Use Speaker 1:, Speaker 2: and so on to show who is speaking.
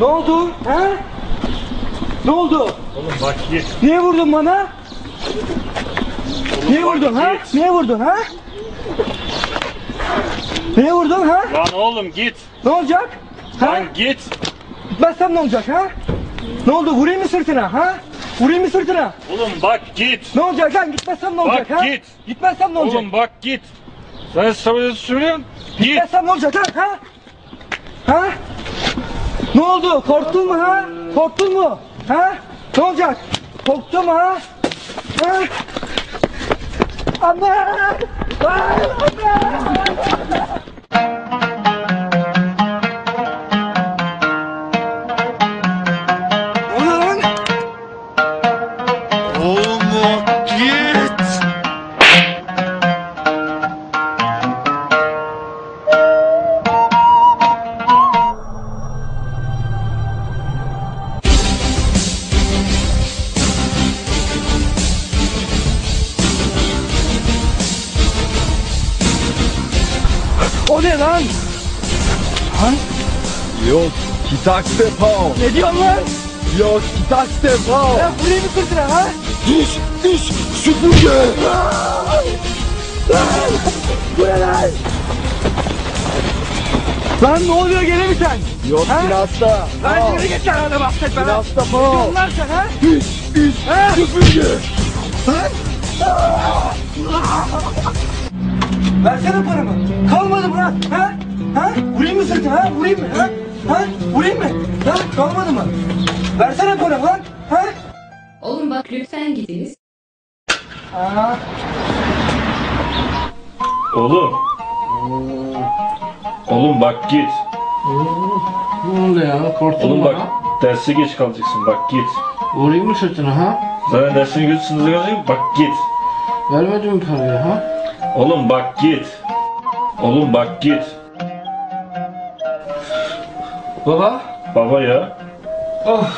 Speaker 1: Ne oldu? Ha? Ne oldu?
Speaker 2: Oğlum bak git.
Speaker 1: Niye vurdun bana? Niye vurdun ha? Niye vurdun ha? Niye vurdun ha?
Speaker 2: Lan oğlum git.
Speaker 1: Ne olacak? Ha?
Speaker 2: Lan git.
Speaker 1: Gitmezsem ne olacak ha? Ne oldu? Vurayım mı sırtına ha? Vurayım mı sırtına?
Speaker 2: Oğlum bak git.
Speaker 1: Ne olacak lan? Gitmezsem ne olacak
Speaker 2: Bak
Speaker 1: ha?
Speaker 2: git.
Speaker 1: Gitmezsem ne olacak?
Speaker 2: Oğlum bak git. Sen söylüyorsun söylüyorsun. Git.
Speaker 1: Gitmezsem ne olacak lan ha? Ha? Ne oldu? Korktun mu ha? Korktun mu? Ha? Ne olacak? Korktun mu ha? Ha? Anne! Anne! O ne lan?
Speaker 3: Yok, tak te pał.
Speaker 1: Ne diyorsun lan?
Speaker 3: Yok, tak te pał.
Speaker 1: Ya vurayım mı sırtına ha?
Speaker 3: Diş, diş, süpürge.
Speaker 1: Bu ne lan? Lan ne oluyor gene mi sen?
Speaker 3: Yok,
Speaker 1: Ha?
Speaker 3: hasta.
Speaker 1: Lan yürü git lan öyle bahsetme lan.
Speaker 3: Hasta
Speaker 1: Ne
Speaker 3: pał.
Speaker 1: diyorsun lan sen ha?
Speaker 3: Diş, diş,
Speaker 1: Ha?
Speaker 3: süpürge.
Speaker 1: Versene paramı. Kalmadı mı lan? Ha? Ha? Vurayım mı sırtına ha? Vurayım mı? Ha? Ha? Vurayım mı? Ha? Kalmadı mı? Versene paramı lan. Ha?
Speaker 4: Oğlum bak lütfen gidiniz.
Speaker 1: Aa,
Speaker 2: Oğlum. Oğlum bak git.
Speaker 5: Ne oldu ya? Korktun
Speaker 2: Oğlum
Speaker 5: mu
Speaker 2: bak
Speaker 5: ha?
Speaker 2: derse geç kalacaksın bak git.
Speaker 5: Vurayım mı sırtına ha?
Speaker 2: Zaten dersini göz sınıza gelecek bak git.
Speaker 5: Vermedin mi parayı ha?
Speaker 2: Oğlum bak git. Oğlum bak git.
Speaker 5: Baba?
Speaker 2: Baba ya.
Speaker 5: Oh.